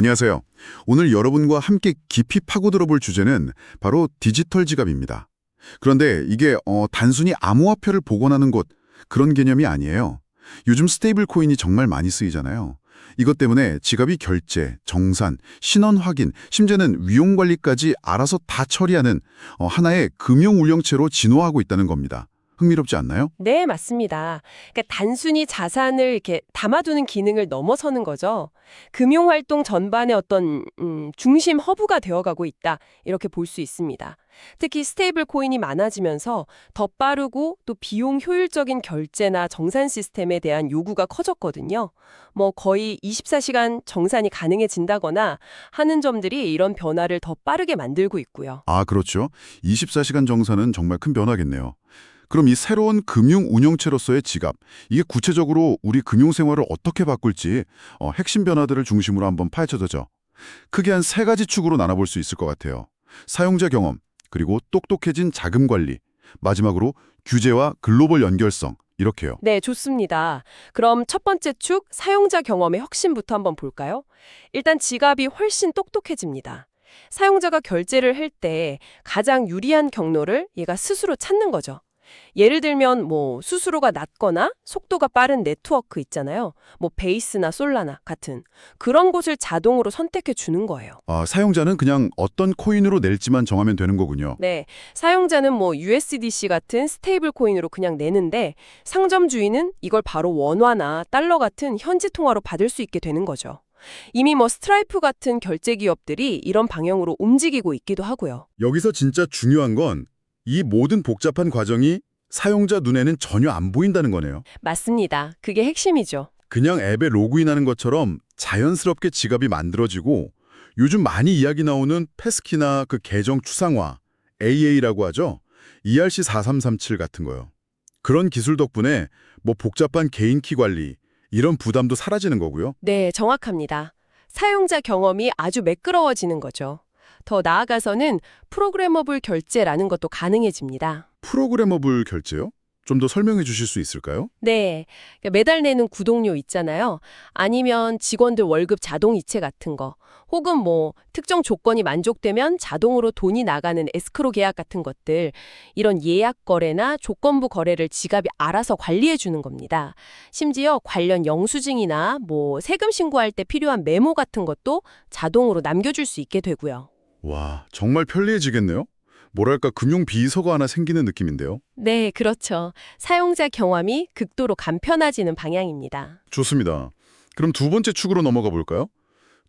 안녕하세요. 오늘 여러분과 함께 깊이 파고들어 볼 주제는 바로 디지털 지갑입니다. 그런데 이게 어, 단순히 암호화폐를 복원하는 곳 그런 개념이 아니에요. 요즘 스테이블 코인이 정말 많이 쓰이잖아요. 이것 때문에 지갑이 결제, 정산, 신원 확인, 심지어는 위용 관리까지 알아서 다 처리하는 어, 하나의 금융 운영체로 진화하고 있다는 겁니다. 흥미롭지 않나요? 네, 맞습니다. 그러니까 단순히 자산을 이렇게 담아두는 기능을 넘어서는 거죠. 금융 활동 전반의 어떤 음, 중심 허브가 되어가고 있다 이렇게 볼 수 있습니다. 특히 스테이블 코인이 많아지면서 더 빠르고 또 비용 효율적인 결제나 정산 시스템에 대한 요구가 커졌거든요. 뭐 거의 24시간 정산이 가능해진다거나 하는 점들이 이런 변화를 더 빠르게 만들고 있고요. 아, 그렇죠. 24시간 정산은 정말 큰 변화겠네요. 그럼 이 새로운 금융 운영체로서의 지갑, 이게 구체적으로 우리 금융 생활을 어떻게 바꿀지 어, 핵심 변화들을 중심으로 한번 파헤쳐보죠. 크게 한 세 가지 축으로 나눠볼 수 있을 것 같아요. 사용자 경험, 그리고 똑똑해진 자금 관리, 마지막으로 규제와 글로벌 연결성, 이렇게요. 네, 좋습니다. 그럼 첫 번째 축, 사용자 경험의 혁신부터 한번 볼까요? 일단 지갑이 훨씬 똑똑해집니다. 사용자가 결제를 할 때 가장 유리한 경로를 얘가 스스로 찾는 거죠. 예를 들면 뭐 수수료가 낮거나 속도가 빠른 네트워크 있잖아요. 뭐 베이스나 솔라나 같은 그런 곳을 자동으로 선택해 주는 거예요. 아, 사용자는 그냥 어떤 코인으로 낼지만 정하면 되는 거군요. 네, 사용자는 뭐 USDC 같은 스테이블 코인으로 그냥 내는데 상점 주인은 이걸 바로 원화나 달러 같은 현지 통화로 받을 수 있게 되는 거죠. 이미 뭐 스트라이프 같은 결제 기업들이 이런 방향으로 움직이고 있기도 하고요. 여기서 진짜 중요한 건 이 모든 복잡한 과정이 사용자 눈에는 전혀 안 보인다는 거네요. 맞습니다. 그게 핵심이죠. 그냥 앱에 로그인하는 것처럼 자연스럽게 지갑이 만들어지고 요즘 많이 이야기 나오는 패스키나 그 계정 추상화, AA라고 하죠. ERC4337 같은 거요. 그런 기술 덕분에 뭐 복잡한 개인 키 관리, 이런 부담도 사라지는 거고요. 네, 정확합니다. 사용자 경험이 아주 매끄러워지는 거죠. 더 나아가서는 프로그래머블 결제라는 것도 가능해집니다. 프로그래머블 결제요? 좀 더 설명해 주실 수 있을까요? 네. 그러니까 매달 내는 구독료 있잖아요. 아니면 직원들 월급 자동 이체 같은 거. 혹은 뭐 특정 조건이 만족되면 자동으로 돈이 나가는 에스크로 계약 같은 것들. 이런 예약 거래나 조건부 거래를 지갑이 알아서 관리해 주는 겁니다. 심지어 관련 영수증이나 뭐 세금 신고할 때 필요한 메모 같은 것도 자동으로 남겨줄 수 있게 되고요. 와, 정말 편리해지겠네요. 뭐랄까 금융 비서가 하나 생기는 느낌인데요. 네, 그렇죠. 사용자 경험이 극도로 간편해지는 방향입니다. 좋습니다. 그럼 두 번째 축으로 넘어가 볼까요?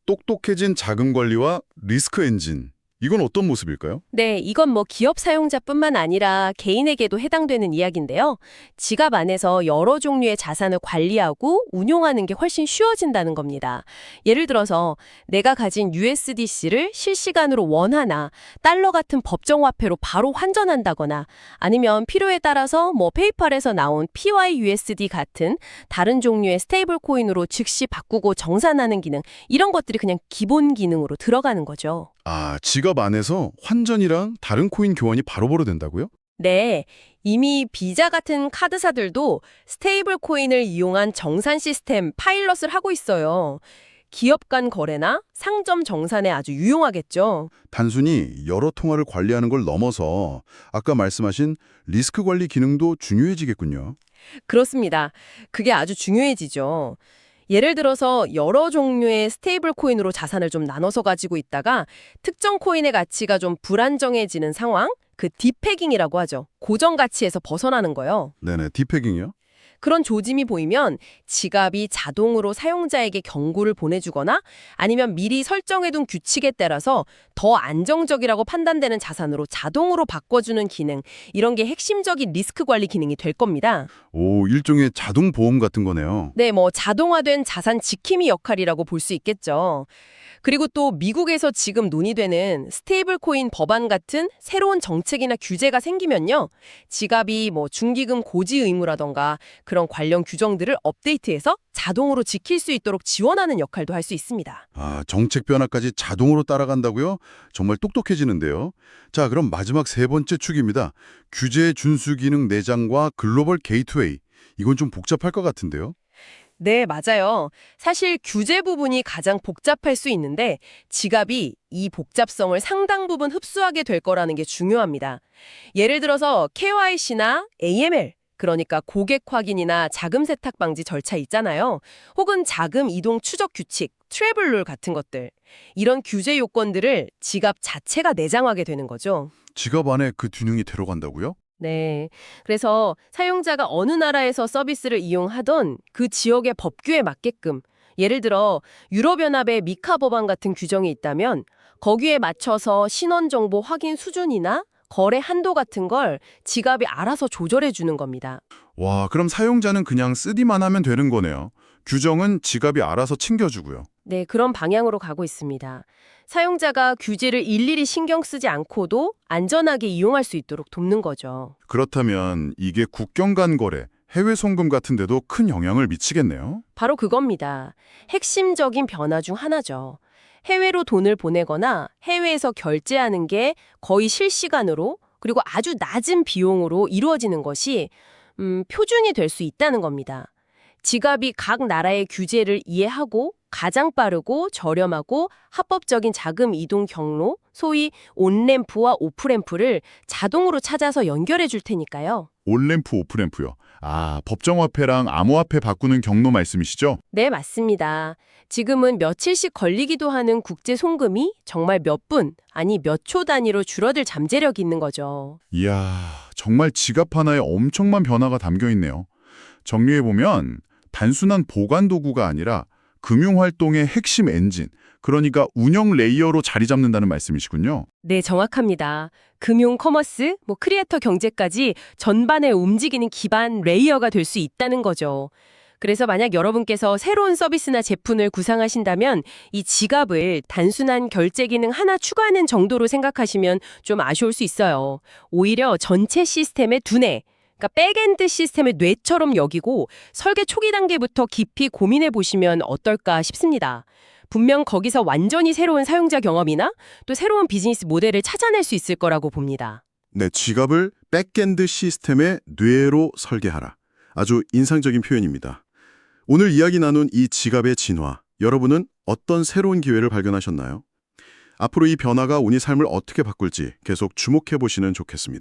똑똑해진 자금 관리와 리스크 엔진. 이건 어떤 모습일까요? 네, 이건 뭐 기업 사용자뿐만 아니라 개인에게도 해당되는 이야기인데요. 지갑 안에서 여러 종류의 자산을 관리하고 운용하는 게 훨씬 쉬워진다는 겁니다. 예를 들어서 내가 가진 USDC를 실시간으로 원화나 달러 같은 법정 화폐로 바로 환전한다거나 아니면 필요에 따라서 뭐 페이팔에서 나온 PYUSD 같은 다른 종류의 스테이블 코인으로 즉시 바꾸고 정산하는 기능 이런 것들이 그냥 기본 기능으로 들어가는 거죠. 아, 지갑 안에서 환전이랑 다른 코인 교환이 바로바로 된다고요? 네, 이미 비자 같은 카드사들도 스테이블 코인을 이용한 정산 시스템 파일럿을 하고 있어요. 기업 간 거래나 상점 정산에 아주 유용하겠죠. 단순히 여러 통화를 관리하는 걸 넘어서 아까 말씀하신 리스크 관리 기능도 중요해지겠군요. 그렇습니다. 그게 아주 중요해지죠. 예를 들어서 여러 종류의 스테이블 코인으로 자산을 좀 나눠서 가지고 있다가 특정 코인의 가치가 좀 불안정해지는 상황, 그 디패깅이라고 하죠. 고정 가치에서 벗어나는 거요. 네네, 디패깅이요? 그런 조짐이 보이면 지갑이 자동으로 사용자에게 경고를 보내주거나 아니면 미리 설정해둔 규칙에 따라서 더 안정적이라고 판단되는 자산으로 자동으로 바꿔주는 기능, 이런 게 핵심적인 리스크 관리 기능이 될 겁니다. 오, 일종의 자동 보험 같은 거네요. 네, 뭐 자동화된 자산 지킴이 역할이라고 볼 수 있겠죠. 그리고 또 미국에서 지금 논의되는 스테이블 코인 법안 같은 새로운 정책이나 규제가 생기면요. 지갑이 뭐 중기금 고지 의무라던가 그런 관련 규정들을 업데이트해서 자동으로 지킬 수 있도록 지원하는 역할도 할 수 있습니다. 아, 정책 변화까지 자동으로 따라간다고요? 정말 똑똑해지는데요. 자, 그럼 마지막 세 번째 축입니다. 규제 준수 기능 내장과 글로벌 게이트웨이. 이건 좀 복잡할 것 같은데요. 네, 맞아요. 사실 규제 부분이 가장 복잡할 수 있는데 지갑이 이 복잡성을 상당 부분 흡수하게 될 거라는 게 중요합니다. 예를 들어서 KYC나 AML, 그러니까 고객 확인이나 자금 세탁 방지 절차 있잖아요. 혹은 자금 이동 추적 규칙, 트래블 룰 같은 것들. 이런 규제 요건들을 지갑 자체가 내장하게 되는 거죠. 지갑 안에 그 균형이 들어간다고요? 네. 그래서 사용자가 어느 나라에서 서비스를 이용하던 그 지역의 법규에 맞게끔 예를 들어 유럽연합의 미카 법안 같은 규정이 있다면 거기에 맞춰서 신원 정보 확인 수준이나 거래 한도 같은 걸 지갑이 알아서 조절해 주는 겁니다. 와, 그럼 사용자는 그냥 쓰기만 하면 되는 거네요. 규정은 지갑이 알아서 챙겨주고요. 네, 그런 방향으로 가고 있습니다. 사용자가 규제를 일일이 신경 쓰지 않고도 안전하게 이용할 수 있도록 돕는 거죠. 그렇다면 이게 국경 간 거래, 해외 송금 같은 데도 큰 영향을 미치겠네요. 바로 그겁니다. 핵심적인 변화 중 하나죠. 해외로 돈을 보내거나 해외에서 결제하는 게 거의 실시간으로 그리고 아주 낮은 비용으로 이루어지는 것이 음, 표준이 될 수 있다는 겁니다. 지갑이 각 나라의 규제를 이해하고 가장 빠르고 저렴하고 합법적인 자금 이동 경로, 소위 온램프와 오프램프를 자동으로 찾아서 연결해 줄 테니까요. 온램프, 오프램프요. 아, 법정화폐랑 암호화폐 바꾸는 경로 말씀이시죠? 네, 맞습니다. 지금은 며칠씩 걸리기도 하는 국제 송금이 정말 몇 분, 아니 몇 초 단위로 줄어들 잠재력이 있는 거죠. 이야, 정말 지갑 하나에 엄청난 변화가 담겨 있네요. 정리해보면 단순한 보관 도구가 아니라 금융활동의 핵심 엔진, 그러니까 운영 레이어로 자리 잡는다는 말씀이시군요. 네, 정확합니다. 금융, 커머스, 뭐 크리에이터 경제까지 전반에 움직이는 기반 레이어가 될 수 있다는 거죠. 그래서 만약 여러분께서 새로운 서비스나 제품을 구상하신다면 이 지갑을 단순한 결제 기능 하나 추가하는 정도로 생각하시면 좀 아쉬울 수 있어요. 오히려 전체 시스템의 두뇌, 그러니까 백엔드 시스템의 뇌처럼 여기고 설계 초기 단계부터 깊이 고민해 보시면 어떨까 싶습니다. 분명 거기서 완전히 새로운 사용자 경험이나 또 새로운 비즈니스 모델을 찾아낼 수 있을 거라고 봅니다. 네, 지갑을 백엔드 시스템의 뇌로 설계하라. 아주 인상적인 표현입니다. 오늘 이야기 나눈 이 지갑의 진화, 여러분은 어떤 새로운 기회를 발견하셨나요? 앞으로 이 변화가 우리 삶을 어떻게 바꿀지 계속 주목해 보시면 좋겠습니다.